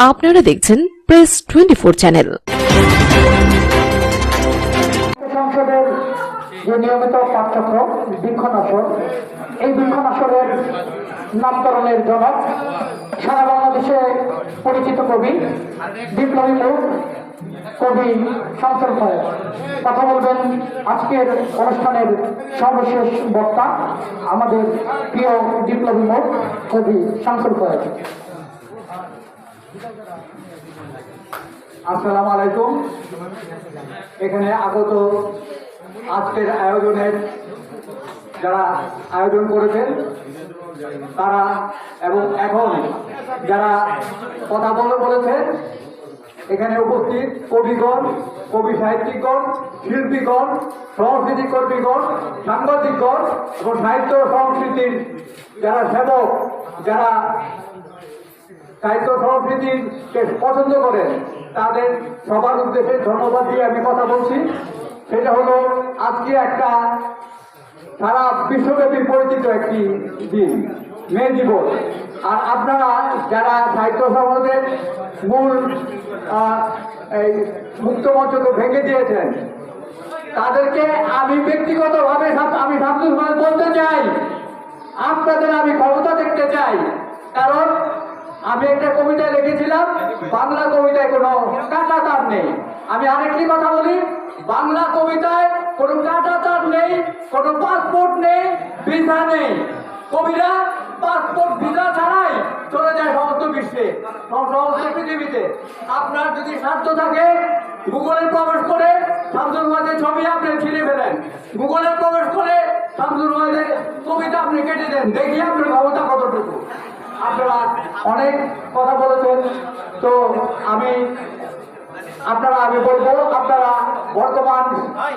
আপনারা দেখছেন press twenty four channel সংসদের যে নিয়মিত পাঠ্যক্রম, বৃক্ষনাশক, এই বৃক্ষনাশকের নামকরণের জনক সারা বাংলাদেশে পরিচিত কবি, বিপ্লবী মুখ কবি শামসুল ফয়েজ কথা বলবেন আজকের অনুষ্ঠানের সর্বশেষ বক্তা আমাদের প্রিয় বিপ্লবী মুখ কবি শামসুল ফয়েজ আসসালামু আলাইকুম। এখানে আগত আজকের আয়োজনের যারা আয়োজন করেছেন, তারা এবং এখন যারা কথা বলে বলেছেন, এখানে উপস্থিত কবিগণ, কবি সাহিত্যিকগণ, শিল্পীগণ সংস্কৃতি কর্মীগণ সাংবাদিকগণ এবং সাহিত্য সংস্কৃতির যারা সেবক, যারা সাহিত্য সংস্কৃতিকে পছন্দ করেন, তাদের সবার উদ্দেশ্যে ধন্যবাদ দিয়ে আমি কথা বলছি। সেটা হলো, আজকে একটা সারা বিশ্বব্যাপী পরিচিত একটি দিন, মে দিবস। আর আপনারা যারা সাহিত্য সমাজের মূল এই মুক্তমঞ্চকে ভেঙে দিয়েছেন, তাদেরকে আমি ব্যক্তিগতভাবে আমি শামসুল বলতে চাই, আপনাদের আমি ক্ষমতা দেখতে চাই, কারণ আমি একটা কবিতা লিখেছিলাম, বাংলা কবিতায় কোনো কাটা তার নেই। আমি আরেকটি কথা বলি, বাংলা কবিতায় কোনো কাটা তার নেই, কোনো পাসপোর্ট নেই, ভিসা নেই। কবিরা পাসপোর্ট, ভিসা ছাড়াই চলে যায় সমস্ত বিশ্বে সম- সমস্ত পৃথিবীতে। আপনার যদি সাধ্য থাকে, গুগলে প্রবেশ করে শামসুল ওয়াজের ছবি আপনি ছিঁড়ে ফেলেন। গুগলে প্রবেশ করে শামসুল ওয়াজের কবিতা আপনি কেটে দেন। দেখি আপনার ক্ষমতা কতটুকু। আপনারা অনেক কথা বলেছেন। তো আমি আপনারা, আমি বলব, আপনারা বর্তমান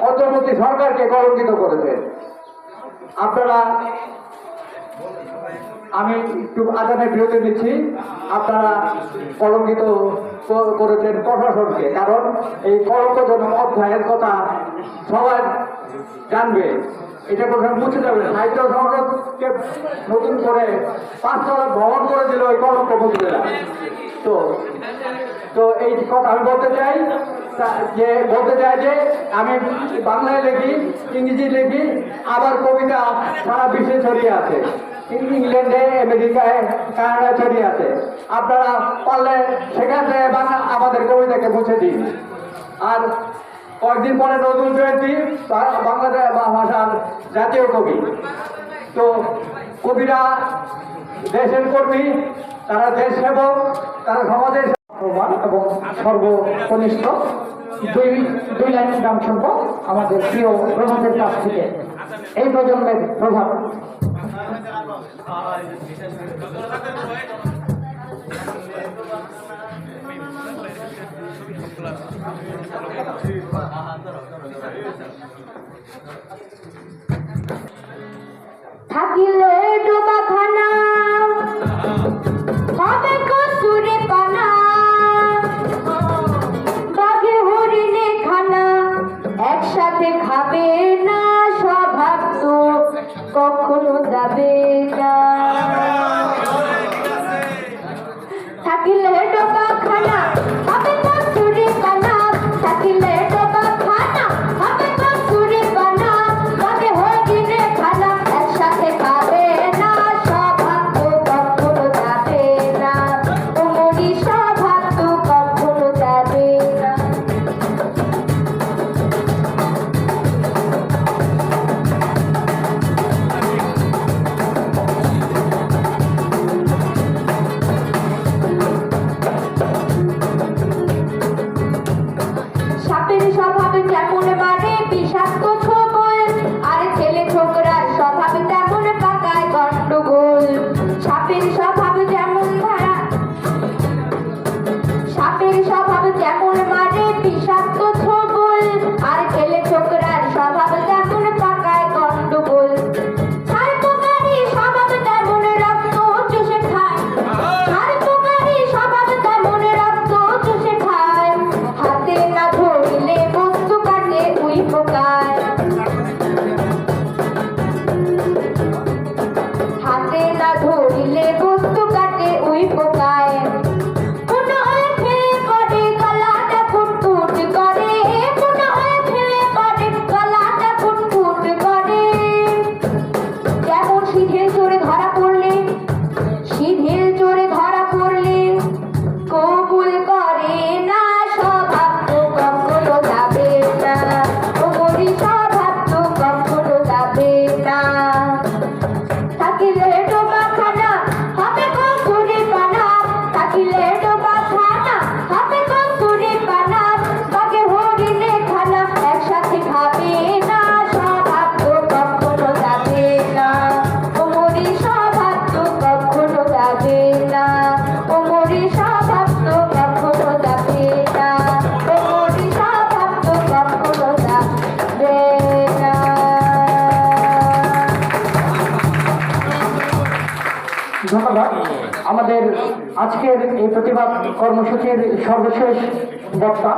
অন্তর্বর্তী সরকারকে কলঙ্কিত করেছে আপনারা, আমি একটু আগামী বিরতি দিচ্ছি আপনারা কলঙ্কিত করেছেন প্রশাসনকে, কারণ এই কলঙ্কজনক অধ্যায়ের কথা সবাই জানবে। এটা প্রথমে মুছে যাবে সাহিত্য সংসদকে নতুন করে পাঁচতলা ভবন করে দিল ওই কলঙ্ক মুখীরা তো তো এই কথা আমি বলতে চাই যে বলতে চাই যে আমি বাংলায় লিখি, ইংরেজি লিখি, আবার কবিতা সারা বিশ্বে ছড়িয়ে আছে। ইংল্যান্ডে আমেরিকায় কানাডায় ছড়িয়ে আছে। আপনারা পারলে সেখান থেকে বাংলা আমাদের কবিতাকে মুছে দিন। আর কয়েকদিন পরে নজরুল জয়ন্তী বাংলাদেশ ভাষার জাতীয় কবি। তো কবিরা দেশের কর্মী, তারা দেশ সেবক, তারা সমাজের প্রমাণ এবং সর্বকনিষ্ঠ। দুই দুই লাইন গান শুনব আমাদের প্রিয় প্রভাতের কাছ থেকে। এই প্রজন্মের প্রভাব থাকিলে পানা। হরিণে খানা একসাথে খাবে না স্বভাব তো কখনো যাবে ধন্যবাদ। আমাদের আজকের এই প্রতিবাদ কর্মসূচির সর্বশেষ বক্তা